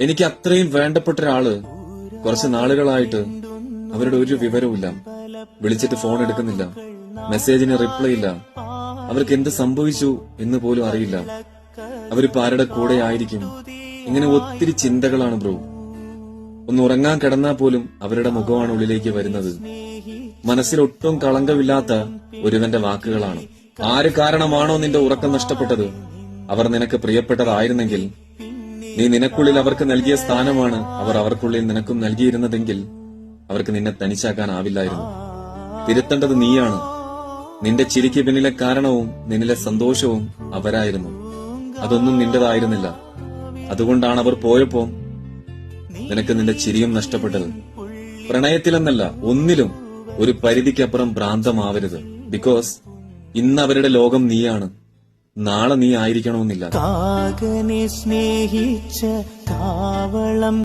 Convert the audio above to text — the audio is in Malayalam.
എനിക്ക് അത്രയും വേണ്ടപ്പെട്ട ഒരാൾ കുറച്ച് നാളുകളായിട്ട് അവരുടെ ഒരു വിവരവുമില്ല. വിളിച്ചിട്ട് ഫോൺ എടുക്കുന്നില്ല. മെസ്സേജിന് റിപ്ലൈ ഇല്ല. അവർക്ക് എന്ത് സംഭവിച്ചു എന്ന് പോലും അറിയില്ല. അവരിപ്പോ ആരുടെ കൂടെ ആയിരിക്കും? ഇങ്ങനെ ഒത്തിരി ചിന്തകളാണ് ബ്രോ ഒന്ന് ഉറങ്ങാൻ കിടന്നാൽ പോലും അവരുടെ മുഖമാണ് ഉള്ളിലേക്ക് വരുന്നത്. മനസ്സിൽ ഒട്ടും കളങ്കമില്ലാത്ത ഒരുവന്റെ വാക്കുകളാണ്. ആര് കാരണമാണോ നിന്റെ ഉറക്കം നഷ്ടപ്പെട്ടത്? അവർ നിനക്ക് പ്രിയപ്പെട്ടതായിരുന്നെങ്കിൽ നീ നിനക്കുള്ളിൽ അവർക്ക് നൽകിയ സ്ഥാനമാണ് അവർ അവർക്കുള്ളിൽ നിനക്കും നൽകിയിരുന്നതെങ്കിൽ അവർക്ക് നിന്നെ തനിച്ചാക്കാനാവില്ലായിരുന്നു. തിരുത്തേണ്ടത് നീയാണ്. നിന്റെ ചിരിക്ക് പിന്നിലെ കാരണവും നിന്നിലെ സന്തോഷവും അവരായിരുന്നു. അതൊന്നും നിന്റേതായിരുന്നില്ല. അതുകൊണ്ടാണ് അവർ പോയപ്പോ നിനക്ക് നിന്റെ ചിരിയും നഷ്ടപ്പെട്ടത്. പ്രണയത്തിലെന്നല്ല ഒന്നിലും ഒരു പരിധിക്കപ്പുറം ഭ്രാന്തമാവരുത്. ബിക്കോസ് ഇന്ന് അവരുടെ ലോകം നീയാണ്. നാളെ നീ ആയിരിക്കണമെന്നില്ല. കാകനെ സ്നേഹിച്ച കാവളം